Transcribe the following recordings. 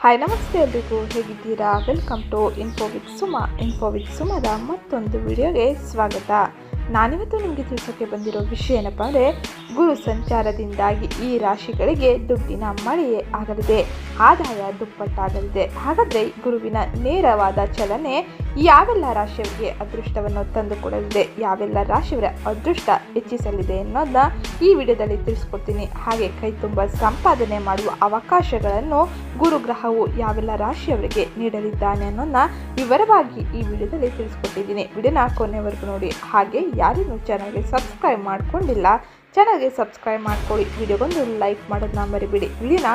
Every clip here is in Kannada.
ಹಾಯ್ ನಮಸ್ತೆ ಎಲ್ರಿಗೂ. ಹೇಗಿದ್ದೀರಾ? Welcome to info with Suma. Info with ಸುಮದ ಮತ್ತೊಂದು ವಿಡಿಯೋಗೆ ಸ್ವಾಗತ. ನಾನಿವತ್ತು ನಿಮಗೆ ತಿಳಿಸೋಕ್ಕೆ ಬಂದಿರೋ ವಿಷಯ ಏನಪ್ಪ ಅಂದರೆ, ಗುರು ಸಂಚಾರದಿಂದಾಗಿ ಈ ರಾಶಿಗಳಿಗೆ ದುಡ್ಡಿನ ಮಳೆಯೇ ಆಗಲಿದೆ. ಆದಾಯ ದುಪ್ಪಟ್ಟಾಗಲಿದೆ. ಹಾಗಾದರೆ ಗುರುವಿನ ನೇರವಾದ ಚಲನೆ ಯಾವೆಲ್ಲ ರಾಶಿಯವರಿಗೆ ಅದೃಷ್ಟವನ್ನು ತಂದುಕೊಡಲಿದೆ, ಯಾವೆಲ್ಲ ರಾಶಿಯವರ ಅದೃಷ್ಟ ಹೆಚ್ಚಿಸಲಿದೆ ಅನ್ನೋದನ್ನ ಈ ವಿಡಿಯೋದಲ್ಲಿ ತಿಳಿಸ್ಕೊಡ್ತೀನಿ. ಹಾಗೆ ಕೈ ತುಂಬ ಸಂಪಾದನೆ ಮಾಡುವ ಅವಕಾಶಗಳನ್ನು ಗುರುಗ್ರಹವು ಯಾವೆಲ್ಲ ರಾಶಿಯವರಿಗೆ ನೀಡಲಿದ್ದಾನೆ ಅನ್ನೋದನ್ನ ವಿವರವಾಗಿ ಈ ವಿಡಿಯೋದಲ್ಲಿ ತಿಳಿಸ್ಕೊಟ್ಟಿದ್ದೀನಿ. ವಿಡಿಯೋನ ಕೊನೆವರೆಗೂ ನೋಡಿ. ಹಾಗೆ ಯಾರೇನು ಚಾನಲ್ಗೆ ಸಬ್ಸ್ಕ್ರೈಬ್ ಮಾಡ್ಕೊಂಡಿಲ್ಲ ಚಾನಲ್ಗೆ ಸಬ್ಸ್ಕ್ರೈಬ್ ಮಾಡ್ಕೊಳ್ಳಿ. ವಿಡಿಯೋಗೊಂದು ಲೈಕ್ ಮಾಡೋದನ್ನ ಮರಿಬೇಡಿ. ವಿಡಿಯೋನ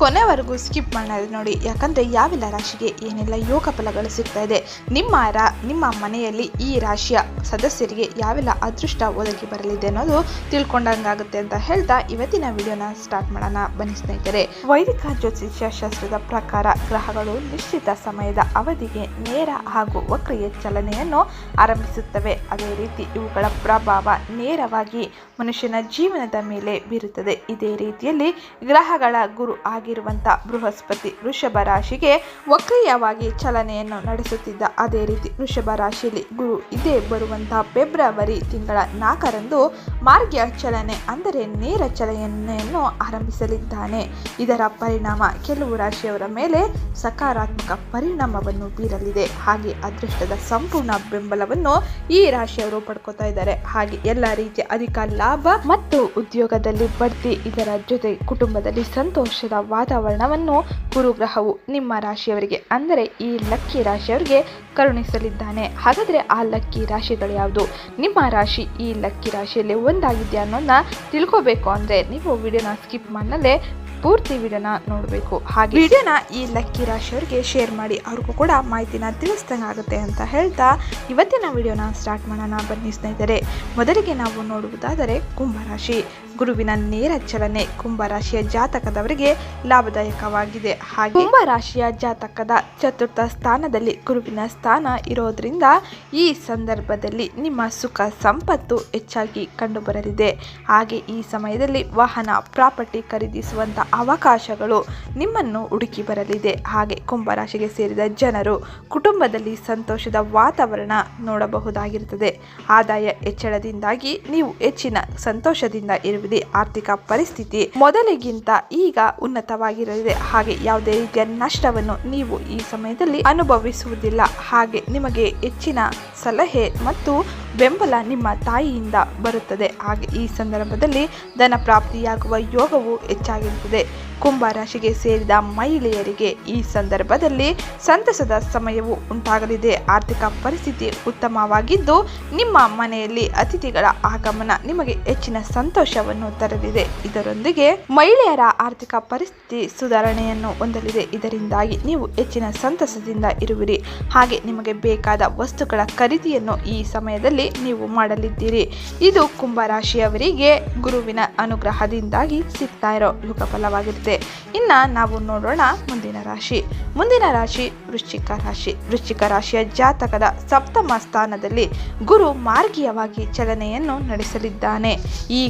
ಕೊನೆವರೆಗೂ ಸ್ಕಿಪ್ ಮಾಡೋದು ನೋಡಿ. ಯಾಕಂದರೆ ಯಾವೆಲ್ಲ ರಾಶಿಗೆ ಏನೆಲ್ಲ ಯೋಗ ಫಲಗಳು ಸಿಗ್ತಾ ಇದೆ, ನಿಮ್ಮ ರಾ, ನಿಮ್ಮ ಮನೆಯಲ್ಲಿ ಈ ರಾಶಿಯ ಸದಸ್ಯರಿಗೆ ಯಾವೆಲ್ಲ ಅದೃಷ್ಟ ಒದಗಿ ಬರಲಿದೆ ಅನ್ನೋದು ತಿಳ್ಕೊಂಡಂಗಾಗುತ್ತೆ ಅಂತ ಹೇಳ್ತಾ ಇವತ್ತಿನ ವಿಡಿಯೋನ ಸ್ಟಾರ್ಟ್ ಮಾಡೋಣ. ಬನ್ನಿ ಸ್ನೇಹಿತರೆ, ವೈದಿಕ ಜ್ಯೋತಿಷ್ಯ ಶಾಸ್ತ್ರದ ಪ್ರಕಾರ ಗ್ರಹಗಳು ನಿಶ್ಚಿತ ಸಮಯದ ಅವಧಿಗೆ ನೇರ ಹಾಗೂ ವಕ್ರಿಯ ಚಲನೆಯನ್ನು ಆರಂಭಿಸುತ್ತವೆ. ಅದೇ ರೀತಿ ಇವುಗಳ ಪ್ರಭಾವ ನೇರವಾಗಿ ಮನುಷ್ಯನ ಜೀವನದ ಮೇಲೆ ಬೀರುತ್ತದೆ. ಇದೇ ರೀತಿಯಲ್ಲಿ ಗ್ರಹಗಳ ಗುರು ಆಗಿರುವಂಥ ಬೃಹಸ್ಪತಿ ವೃಷಭ ರಾಶಿಗೆ ವಕ್ರೀಯವಾಗಿ ಚಲನೆಯನ್ನು ನಡೆಸುತ್ತಿದ್ದ ಅದೇ ರೀತಿ ವೃಷಭ ರಾಶಿಯಲ್ಲಿ ಗುರು ಇದೇ ಬರುವಂಥ ಫೆಬ್ರವರಿ ತಿಂಗಳ ನಾಲ್ಕರಂದು ಮಾರ್ಗ್ಯ ಚಲನೆ ಅಂದರೆ ನೇರ ಚಲನೆಯನ್ನು ಆರಂಭಿಸಲಿದ್ದಾನೆ. ಇದರ ಪರಿಣಾಮ ಕೆಲವು ರಾಶಿಯವರ ಮೇಲೆ ಸಕಾರಾತ್ಮಕ ಪರಿಣಾಮವನ್ನು ಬೀರಲಿದೆ. ಹಾಗೆ ಅದೃಷ್ಟದ ಸಂಪೂರ್ಣ ಬೆಂಬಲವನ್ನು ಈ ರಾಶಿಯವರು ಪಡ್ಕೋತಾ ಇದ್ದಾರೆ. ಹಾಗೆ ಎಲ್ಲ ರೀತಿಯ ಅಧಿಕ ಲಾಭ ಮತ್ತು ಉದ್ಯೋಗದಲ್ಲಿ ಬಡ್ತಿ ಇದರ ಜೊತೆ ಕುಟುಂಬದಲ್ಲಿ ಸಂತೋಷದ ವಾತಾವರಣವನ್ನು ಗುರುಗ್ರಹವು ನಿಮ್ಮ ರಾಶಿಯವರಿಗೆ, ಅಂದರೆ ಈ ಲಕ್ಕಿ ರಾಶಿಯವರಿಗೆ ಕರುಣಿಸಲಿದ್ದಾನೆ. ಹಾಗಾದರೆ ಆ ಲಕ್ಕಿ ರಾಶಿಗಳು ಯಾವುದು? ನಿಮ್ಮ ರಾಶಿ ಈ ಲಕ್ಕಿ ರಾಶಿಯಲ್ಲಿ ಒಂದಾಗಿದೆಯಾ ಅನ್ನೋದನ್ನ ತಿಳ್ಕೋಬೇಕು ಅಂದರೆ ನೀವು ವಿಡಿಯೋನ ಸ್ಕಿಪ್ ಮಾಡಲೇ ಪೂರ್ತಿ ವಿಡಿಯೋನ ನೋಡಬೇಕು. ಹಾಗೆ ವಿಡಿಯೋನ ಈ ಲಕ್ಕಿ ರಾಶಿಯವರಿಗೆ ಶೇರ್ ಮಾಡಿ, ಅವ್ರಿಗೂ ಕೂಡ ಮಾಹಿತಿನ ತಿಳಿಸ್ದಂಗೆ ಆಗುತ್ತೆ ಅಂತ ಹೇಳ್ತಾ ಇವತ್ತಿನ ವಿಡಿಯೋನ ಸ್ಟಾರ್ಟ್ ಮಾಡೋಣ ಬನ್ನಿ ಸ್ನೇಹಿತರೆ. ಮೊದಲಿಗೆ ನಾವು ನೋಡುವುದಾದರೆ ಕುಂಭರಾಶಿ ಗುರುವಿನ ನೇರ ಚಲನೆ ಕುಂಭರಾಶಿಯ ಜಾತಕದವರಿಗೆ ಲಾಭದಾಯಕವಾಗಿದೆ. ಹಾಗೆ ಕುಂಭರಾಶಿಯ ಜಾತಕದ ಚತುರ್ಥ ಸ್ಥಾನದಲ್ಲಿ ಗುರುವಿನ ಸ್ಥಾನ ಇರೋದ್ರಿಂದ ಈ ಸಂದರ್ಭದಲ್ಲಿ ನಿಮ್ಮ ಸುಖ ಸಂಪತ್ತು ಹೆಚ್ಚಾಗಿ ಕಂಡುಬರಲಿದೆ. ಹಾಗೆ ಈ ಸಮಯದಲ್ಲಿ ವಾಹನ ಪ್ರಾಪರ್ಟಿ ಖರೀದಿಸುವಂಥ ಅವಕಾಶಗಳು ನಿಮ್ಮನ್ನು ಹುಡುಕಿ ಬರಲಿದೆ. ಹಾಗೆ ಕುಂಭರಾಶಿಗೆ ಸೇರಿದ ಜನರು ಕುಟುಂಬದಲ್ಲಿ ಸಂತೋಷದ ವಾತಾವರಣ ನೋಡಬಹುದಾಗಿರುತ್ತದೆ. ಆದಾಯ ಹೆಚ್ಚಳದಿಂದಾಗಿ ನೀವು ಹೆಚ್ಚಿನ ಸಂತೋಷದಿಂದ ಇರುವಿರಿ. ಆರ್ಥಿಕ ಪರಿಸ್ಥಿತಿ ಮೊದಲಿಗಿಂತ ಈಗ ಉನ್ನತವಾಗಿರಲಿದೆ. ಹಾಗೆ ಯಾವುದೇ ರೀತಿಯ ನಷ್ಟವನ್ನು ನೀವು ಈ ಸಮಯದಲ್ಲಿ ಅನುಭವಿಸುವುದಿಲ್ಲ. ಹಾಗೆ ನಿಮಗೆ ಹೆಚ್ಚಿನ ಸಲಹೆ ಮತ್ತು ಬೆಂಬಲ ನಿಮ್ಮ ತಾಯಿಯಿಂದ ಬರುತ್ತದೆ. ಹಾಗೆ ಈ ಸಂದರ್ಭದಲ್ಲಿ ಧನ ಪ್ರಾಪ್ತಿಯಾಗುವ ಯೋಗವು ಹೆಚ್ಚಾಗಿರುತ್ತದೆ. ಕುಂಭ ರಾಶಿಗೆ ಸೇರಿದ ಮಹಿಳೆಯರಿಗೆ ಈ ಸಂದರ್ಭದಲ್ಲಿ ಸಂತಸದ ಸಮಯವು ಉಂಟಾಗಲಿದೆ. ಆರ್ಥಿಕ ಪರಿಸ್ಥಿತಿ ಉತ್ತಮವಾಗಿದ್ದು ನಿಮ್ಮ ಮನೆಯಲ್ಲಿ ಅತಿಥಿಗಳ ಆಗಮನ ನಿಮಗೆ ಹೆಚ್ಚಿನ ಸಂತೋಷವನ್ನು ತರಲಿದೆ. ಇದರೊಂದಿಗೆ ಮಹಿಳೆಯರ ಆರ್ಥಿಕ ಪರಿಸ್ಥಿತಿ ಸುಧಾರಣೆಯನ್ನು ಹೊಂದಲಿದೆ. ಇದರಿಂದಾಗಿ ನೀವು ಹೆಚ್ಚಿನ ಸಂತಸದಿಂದ ಇರುವಿರಿ. ಹಾಗೆ ನಿಮಗೆ ಬೇಕಾದ ವಸ್ತುಗಳ ಖರೀದಿಯನ್ನು ಈ ಸಮಯದಲ್ಲಿ ನೀವು ಮಾಡಲಿದ್ದೀರಿ. ಇದು ಕುಂಭ ರಾಶಿಯವರಿಗೆ ಗುರುವಿನ ಅನುಗ್ರಹದಿಂದಾಗಿ ಸಿಗ್ತಾ ಇರೋ ಫಲವಾಗಿರುತ್ತೆ ಇನ್ನ ನಾವು ನೋಡೋಣ ಮುಂದಿನ ರಾಶಿ. ಮುಂದಿನ ರಾಶಿ ವೃಶ್ಚಿಕ ರಾಶಿ. ವೃಶ್ಚಿಕ ರಾಶಿಯ ಜಾತಕದ ಸಪ್ತಮ ಸ್ಥಾನದಲ್ಲಿ ಗುರು ಮಾರ್ಗೀಯವಾಗಿ ಚಲನೆಯನ್ನು ನಡೆಸಲಿದ್ದಾನೆ. ಈ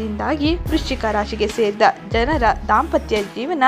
ಕಾರಣದಿಂದಾಗಿ ವೃಶ್ಚಿಕ ರಾಶಿಗೆ ಸೇರಿದ ಜನರ ದಾಂಪತ್ಯ ಜೀವನ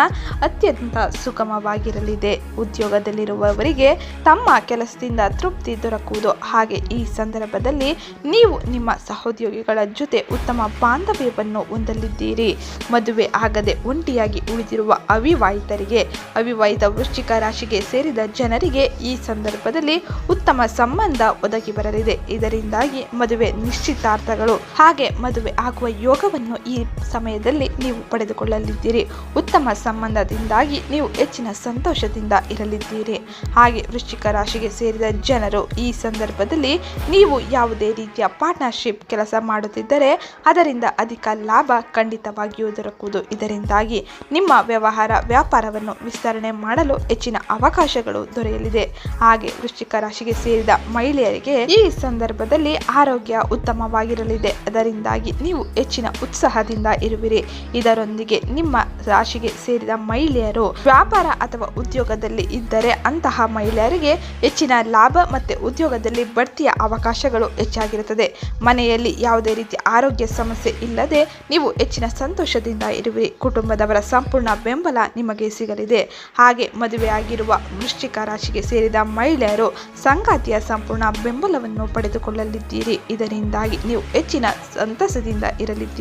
ಅತ್ಯಂತ ಸುಗಮವಾಗಿರಲಿದೆ. ಉದ್ಯೋಗದಲ್ಲಿರುವವರಿಗೆ ತಮ್ಮ ಕೆಲಸದಿಂದ ತೃಪ್ತಿ ದೊರಕುವುದು. ಹಾಗೆ ಈ ಸಂದರ್ಭದಲ್ಲಿ ನೀವು ನಿಮ್ಮ ಸಹೋದ್ಯೋಗಿಗಳ ಜೊತೆ ಉತ್ತಮ ಬಾಂಧವ್ಯವನ್ನು ಹೊಂದಲಿದ್ದೀರಿ. ಮದುವೆ ಆಗದೆ ಒಂಟಿಯಾಗಿ ಉಳಿದಿರುವ ಅವಿವಾಹಿತರಿಗೆ, ಅವಿವಾಹಿತ ವೃಶ್ಚಿಕ ರಾಶಿಗೆ ಸೇರಿದ ಜನರಿಗೆ ಈ ಸಂದರ್ಭದಲ್ಲಿ ಉತ್ತಮ ಸಂಬಂಧ ಒದಗಿ ಬರಲಿದೆ ಇದರಿಂದಾಗಿ ಮದುವೆ ನಿಶ್ಚಿತಾರ್ಥಗಳು, ಹಾಗೆ ಮದುವೆ ಆಗುವ ಯೋಗವನ್ನು ಈ ಸಮಯದಲ್ಲಿ ನೀವು ಪಡೆದುಕೊಳ್ಳಲಿದ್ದೀರಿ. ಉತ್ತಮ ಸಂಬಂಧದಿಂದಾಗಿ ನೀವು ಹೆಚ್ಚಿನ ಸಂತೋಷದಿಂದ ಇರಲಿದ್ದೀರಿ. ಹಾಗೆ ವೃಶ್ಚಿಕ ರಾಶಿಗೆ ಸೇರಿದ ಜನರು ಈ ಸಂದರ್ಭದಲ್ಲಿ ನೀವು ಯಾವುದೇ ರೀತಿಯ ಪಾರ್ಟ್ನರ್ಶಿಪ್ ಕೆಲಸ ಮಾಡುತ್ತಿದ್ದರೆ ಅದರಿಂದ ಅಧಿಕ ಲಾಭ ಖಂಡಿತವಾಗಿಯೂ ದೊರಕುವುದು. ಇದರಿಂದಾಗಿ ನಿಮ್ಮ ವ್ಯವಹಾರ ವ್ಯಾಪಾರವನ್ನು ವಿಸ್ತರಣೆ ಮಾಡಲು ಹೆಚ್ಚಿನ ಅವಕಾಶಗಳು ದೊರೆಯಲಿದೆ. ಹಾಗೆ ವೃಶ್ಚಿಕ ರಾಶಿಗೆ ಸೇರಿದ ಮಹಿಳೆಯರಿಗೆ ಈ ಸಂದರ್ಭದಲ್ಲಿ ಆರೋಗ್ಯ ಉತ್ತಮವಾಗಿರಲಿದೆ. ಅದರಿಂದಾಗಿ ನೀವು ಹೆಚ್ಚಿನ ಉತ್ಸಾಹದಿಂದ ಇರುವಿರಿ. ಇದರೊಂದಿಗೆ ನಿಮ್ಮ ರಾಶಿಗೆ ಸೇರಿದ ಮಹಿಳೆಯರು ವ್ಯಾಪಾರ ಅಥವಾ ಉದ್ಯೋಗದಲ್ಲಿ ಇದ್ದರೆ ಅಂತಹ ಮಹಿಳೆಯರಿಗೆ ಹೆಚ್ಚಿನ ಲಾಭ ಮತ್ತು ಉದ್ಯೋಗದಲ್ಲಿ ಬಡ್ತಿಯ ಅವಕಾಶಗಳು ಹೆಚ್ಚಾಗಿರುತ್ತದೆ. ಮನೆಯಲ್ಲಿ ಯಾವುದೇ ರೀತಿ ಆರೋಗ್ಯ ಸಮಸ್ಯೆ ಇಲ್ಲದೆ ನೀವು ಹೆಚ್ಚಿನ ಸಂತೋಷದಿಂದ ಇರುವಿರಿ. ಕುಟುಂಬದವರ ಸಂಪೂರ್ಣ ಬೆಂಬಲ ನಿಮಗೆ ಸಿಗಲಿದೆ. ಹಾಗೆ ಮದುವೆಯಾಗಿರುವ ವೃಶ್ಚಿಕ ರಾಶಿಗೆ ಸೇರಿದ ಮಹಿಳೆಯರು ಸಂಗಾತಿಯ ಸಂಪೂರ್ಣ ಬೆಂಬಲವನ್ನು ಪಡೆದುಕೊಳ್ಳಲಿದ್ದೀರಿ. ಇದರಿಂದಾಗಿ ನೀವು ಹೆಚ್ಚಿನ ಸಂತಸದಿಂದ ಇರಲಿದ್ದೀರಿ.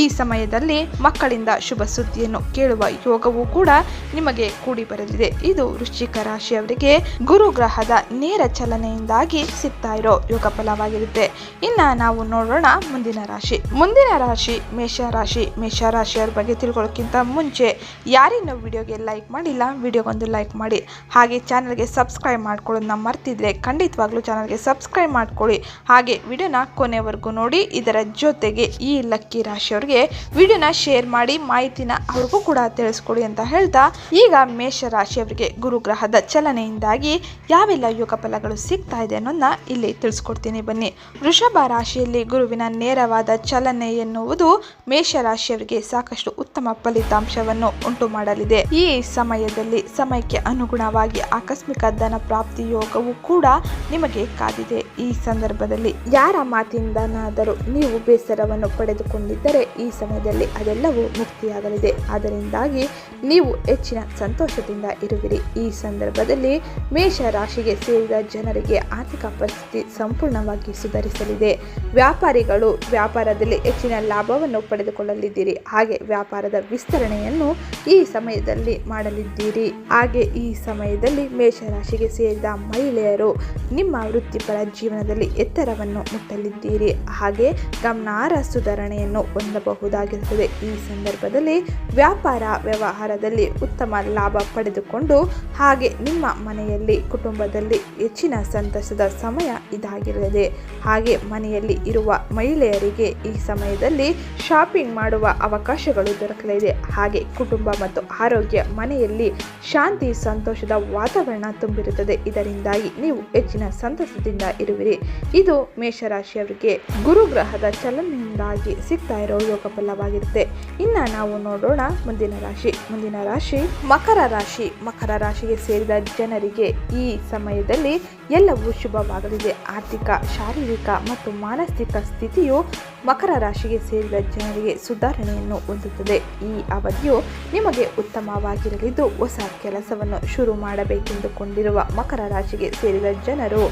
ಈ ಸಮಯದಲ್ಲಿ ಮಕ್ಕಳಿಂದ ಶುಭ ಸುದ್ದಿಯನ್ನು ಕೇಳುವ ಯೋಗವೂ ಕೂಡ ನಿಮಗೆ ಕೂಡಿ ಬರಲಿದೆ ಇದು ವೃಶ್ಚಿಕ ರಾಶಿಯವರಿಗೆ ಗುರು ಗ್ರಹದ ನೇರ ಚಲನೆಯಿಂದಾಗಿ ಸಿಗ್ತಾ ಇರೋ ಯೋಗ ಫಲವಾಗಿರುತ್ತೆ. ಇನ್ನ ನಾವು ನೋಡೋಣ ಮುಂದಿನ ರಾಶಿ. ಮುಂದಿನ ರಾಶಿ ಮೇಷ ರಾಶಿ. ಮೇಷ ರಾಶಿಯವರ ಬಗ್ಗೆ ತಿಳ್ಕೊಳ್ಳೋಕ್ಕಿಂತ ಮುಂಚೆ ಯಾರಿನ್ನೂ ವಿಡಿಯೋಗೆ ಲೈಕ್ ಮಾಡಿಲ್ಲ ವಿಡಿಯೋಗೊಂದು ಲೈಕ್ ಮಾಡಿ. ಹಾಗೆ ಚಾನಲ್ಗೆ ಸಬ್ಸ್ಕ್ರೈಬ್ ಮಾಡ್ಕೊಳ್ಳೋದನ್ನ ಮರ್ತಿದ್ರೆ ಖಂಡಿತವಾಗ್ಲೂ ಚಾನಲ್ಗೆ ಸಬ್ಸ್ಕ್ರೈಬ್ ಮಾಡ್ಕೊಳ್ಳಿ. ಹಾಗೆ ವಿಡಿಯೋನ ಕೊನೆವರೆಗೂ ನೋಡಿ, ಇದರ ಜೊತೆಗೆ ಈ ಲಕ್ಕಿ ರಾಶಿಯವ್ರಿಗೆ ವಿಡಿಯೋನ ಶೇರ್ ಮಾಡಿ ಮಾಹಿತಿನ ಅವ್ರಿಗೂ ಕೂಡ ತಿಳಿಸ್ಕೊಡಿ ಅಂತ ಹೇಳ್ತಾ, ಈಗ ಮೇಷ ರಾಶಿಯವರಿಗೆ ಗುರುಗ್ರಹದ ಚಲನೆಯಿಂದಾಗಿ ಯಾವೆಲ್ಲ ಯೋಗ ಫಲಗಳು ಸಿಗ್ತಾ ಇದೆ ಅನ್ನೋದನ್ನ ಇಲ್ಲಿ ತಿಳಿಸ್ಕೊಡ್ತೀನಿ ಬನ್ನಿ. ವೃಷಭ ರಾಶಿಯಲ್ಲಿ ಗುರುವಿನ ನೇರವಾದ ಚಲನೆ ಎನ್ನುವುದು ಮೇಷ ರಾಶಿಯವರಿಗೆ ಸಾಕಷ್ಟು ಉತ್ತಮ ಫಲಿತಾಂಶವನ್ನು ಉಂಟು ಮಾಡಲಿದೆ. ಈ ಸಮಯದಲ್ಲಿ ಸಮಯಕ್ಕೆ ಅನುಗುಣವಾಗಿ ಆಕಸ್ಮಿಕ ಧನ ಪ್ರಾಪ್ತಿ ಯೋಗವು ಕೂಡ ನಿಮಗೆ ಕಾದಿದೆ. ಈ ಸಂದರ್ಭದಲ್ಲಿ ಯಾರ ಮಾತಿಂದನಾದರೂ ನೀವು ಬೇಸರವನ್ನು ಪಡೆದುಕೊಂಡಿದ್ದರೆ ಈ ಸಮಯದಲ್ಲಿ ಅದೆಲ್ಲವೂ ಮುಕ್ತಿಯಾಗಲಿದೆ. ಅದರಿಂದಾಗಿ ನೀವು ಹೆಚ್ಚಿನ ಸಂತೋಷದಿಂದ ಇರುವಿರಿ. ಈ ಸಂದರ್ಭದಲ್ಲಿ ಮೇಷ ರಾಶಿಗೆ ಸೇರಿದ ಜನರಿಗೆ ಆರ್ಥಿಕ ಪರಿಸ್ಥಿತಿ ಸಂಪೂರ್ಣವಾಗಿ ಸುಧಾರಿಸಲಿದೆ. ವ್ಯಾಪಾರಿಗಳು ವ್ಯಾಪಾರದಲ್ಲಿ ಹೆಚ್ಚಿನ ಲಾಭವನ್ನು ಪಡೆದುಕೊಳ್ಳಲಿದ್ದೀರಿ. ಹಾಗೆ ವ್ಯಾಪಾರದ ವಿಸ್ತರಣೆಯನ್ನು ಈ ಸಮಯದಲ್ಲಿ ಮಾಡಲಿದ್ದೀರಿ. ಹಾಗೆ ಈ ಸಮಯದಲ್ಲಿ ಮೇಷರಾಶಿಗೆ ಸೇರಿದ ಮಹಿಳೆಯರು ನಿಮ್ಮ ವೃತ್ತಿಪರ ಜೀವನದಲ್ಲಿ ಎತ್ತರವನ್ನು ಮುಟ್ಟಲಿದ್ದೀರಿ. ಹಾಗೆ ಗಮನಾರ್ಹ ಸುಧಾರಣೆಯನ್ನು ಹೊಂದಬಹುದಾಗಿರುತ್ತದೆ. ಈ ಸಂದರ್ಭದಲ್ಲಿ ವ್ಯಾಪಾರ ವ್ಯವಹಾರದಲ್ಲಿ ಉತ್ತಮ ಲಾಭ ಪಡೆದುಕೊಂಡು ಹಾಗೆ ನಿಮ್ಮ ಮನೆಯಲ್ಲಿ ಕುಟುಂಬದಲ್ಲಿ ಹೆಚ್ಚಿನ ಸಂತಸದ ಸಮಯ ಇದಾಗಿರಲಿದೆ. ಹಾಗೆ ಮನೆಯಲ್ಲಿ ಇರುವ ಮಹಿಳೆಯರಿಗೆ ಈ ಸಮಯದಲ್ಲಿ ಶಾಪಿಂಗ್ ಮಾಡುವ ಅವಕಾಶಗಳು ದೊರಕಲಿದೆ. ಹಾಗೆ ಕುಟುಂಬ ಮತ್ತು ಆರೋಗ್ಯ ಮನೆಯಲ್ಲಿ ಶಾಂತಿ, ಸಂತೋಷದ ವಾತಾವರಣ ತುಂಬಿರುತ್ತದೆ. ಇದರಿಂದಾಗಿ ನೀವು ಹೆಚ್ಚಿನ ಸಂತಸದಿಂದ ಇರುವಿರಿ. ಇದು ಮೇಷರಾಶಿಯವರಿಗೆ ಗುರುಗ್ರಹದ ಚಲನೆಯಿಂದಾಗಿ ಸಿಗ್ತಾ ಇರೋ ಯೋಗ ಫಲವಾಗಿರುತ್ತೆ ಇನ್ನು ನಾವು ನೋಡೋಣ ಮುಂದಿನ ರಾಶಿ. ಮುಂದಿನ ರಾಶಿ ಮಕರ ರಾಶಿ. ಮಕರ ರಾಶಿಗೆ ಸೇರಿದ ಜನರಿಗೆ ಈ ಸಮಯದಲ್ಲಿ ಎಲ್ಲವೂ ಶುಭವಾಗಲಿದೆ. ಆರ್ಥಿಕ, ಶಾರೀರಿಕ ಮತ್ತು ಮಾನಸಿಕ ಸ್ಥಿತಿಯು ಮಕರ ರಾಶಿಗೆ ಸೇರಿದ ಜನರಿಗೆ ಸುಧಾರಣೆಯನ್ನು ಹೊಂದುತ್ತದೆ. ಈ ಅವಧಿಯು ನಿಮಗೆ ಉತ್ತಮವಾಗಿರಲಿದ್ದು ಹೊಸ ಕೆಲಸವನ್ನು ಶುರು ಮಾಡಬೇಕೆಂದುಕೊಂಡಿರುವ ಮಕರ ರಾಶಿಗೆ ಸೇರಿದ ಜನರು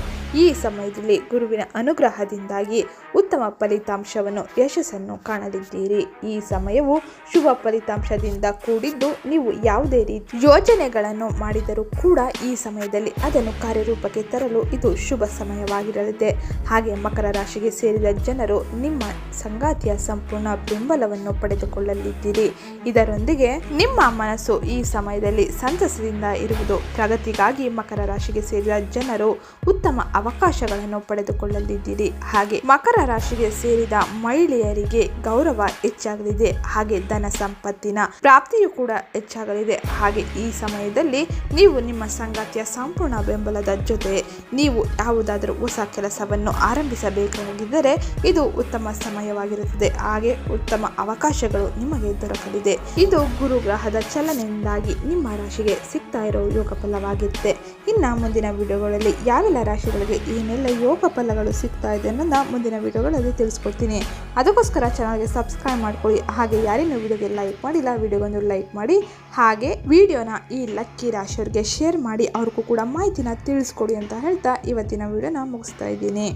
ಈ ಸಮಯದಲ್ಲಿ ಗುರುವಿನ ಅನುಗ್ರಹದಿಂದಾಗಿ ಉತ್ತಮ ಫಲಿತಾಂಶವನ್ನು ಯಶಸ್ಸನ್ನು ಕಾಣಲಿದ್ದೀರಿ. ಈ ಸಮಯವು ಶುಭ ಫಲಿತಾಂಶದಿಂದ ಕೂಡಿದ್ದು ನೀವು ಯಾವುದೇ ರೀತಿ ಯೋಜನೆಗಳನ್ನು ಮಾಡಿದರೂ ಕೂಡ ಈ ಸಮಯದಲ್ಲಿ ಅದನ್ನು ಕಾರ್ಯರೂಪಕ್ಕೆ ತರಲು ಇದು ಶುಭ ಸಮಯವಾಗಿರಲಿದೆ. ಹಾಗೆ ಮಕರ ರಾಶಿಗೆ ಸೇರಿದ ಜನರು ನಿಮ್ಮ ಸಂಗಾತಿಯ ಸಂಪೂರ್ಣ ಬೆಂಬಲವನ್ನು ಪಡೆದುಕೊಳ್ಳಲಿದ್ದೀರಿ. ಇದರೊಂದಿಗೆ ನಿಮ್ಮ ಮನಸ್ಸು ಈ ಸಮಯದಲ್ಲಿ ಸಂತಸದಿಂದ ಇರುವುದು. ಪ್ರಗತಿಗಾಗಿ ಮಕರ ರಾಶಿಗೆ ಸೇರಿದ ಜನರು ಉತ್ತಮ ಅವಕಾಶಗಳನ್ನು ಪಡೆದುಕೊಳ್ಳಲಿದ್ದೀರಿ. ಹಾಗೆ ಮಕರ ರಾಶಿಗೆ ಸೇರಿದ ಮಹಿಳೆಯರಿಗೆ ಗೌರವ ಹೆಚ್ಚಾಗಲಿದೆ. ಹಾಗೆ ಧನ ಸಂಪತ್ತಿನ ಪ್ರಾಪ್ತಿಯು ಕೂಡ ಹೆಚ್ಚಾಗಲಿದೆ. ಹಾಗೆ ಈ ಸಮಯದಲ್ಲಿ ನೀವು ನಿಮ್ಮ ಸಂಗಾತಿಯ ಸಂಪೂರ್ಣ ಬೆಂಬಲದ ಜೊತೆ ನೀವು ಯಾವುದಾದರೂ ಹೊಸ ಕೆಲಸವನ್ನು ಆರಂಭಿಸಬೇಕಾಗಿದ್ದರೆ ಇದು ಉತ್ತಮ ಸಮಯವಾಗಿರುತ್ತದೆ. ಹಾಗೆ ಉತ್ತಮ ಅವಕಾಶಗಳು ನಿಮಗೆ ದೊರಕಲಿದೆ. ಇದು ಗುರು ಗ್ರಹದ ಚಲನೆಯಿಂದಾಗಿ ನಿಮ್ಮ ರಾಶಿಗೆ ಸಿಗ್ತಾ ಇರೋ ಯೋಗ ಫಲವಾಗಿರುತ್ತೆ ಇನ್ನು ಮುಂದಿನ ವಿಡಿಯೋಗಳಲ್ಲಿ ಯಾವೆಲ್ಲ ರಾಶಿಗಳಿಗೆ ಏನೆಲ್ಲ ಯೋಗ ಫಲಗಳು ಸಿಗ್ತಾ ಇದೆ ಅನ್ನೋದನ್ನ ಮುಂದಿನ ವಿಡಿಯೋಗಳಲ್ಲಿ ತಿಳಿಸ್ಕೊಡ್ತೀನಿ. ಅದಕ್ಕೋಸ್ಕರ ಚಾನಲ್ಗೆ ಸಬ್ಸ್ಕ್ರೈಬ್ ಮಾಡ್ಕೊಳ್ಳಿ. ಹಾಗೆ ಯಾರೇನು ವಿಡಿಯೋಗೆ ಲೈಕ್ ಮಾಡಿಲ್ಲ, ವಿಡಿಯೋಗೊಂದು ಲೈಕ್ ಮಾಡಿ. ಹಾಗೆ ವಿಡಿಯೋನ ಈ ಲಕ್ಕಿ ರಾಶಿಯವರಿಗೆ ಶೇರ್ ಮಾಡಿ. ಅವ್ರಿಗೂ ಕೂಡ ಮಾಹಿತಿನ ತಿಳಿಸ್ಕೊಡಿ ಅಂತ ಹೇಳ್ತಾ ಇವತ್ತಿನ ವಿಡಿಯೋನ ಮುಗಿಸ್ತಾ ಇದ್ದೀನಿ.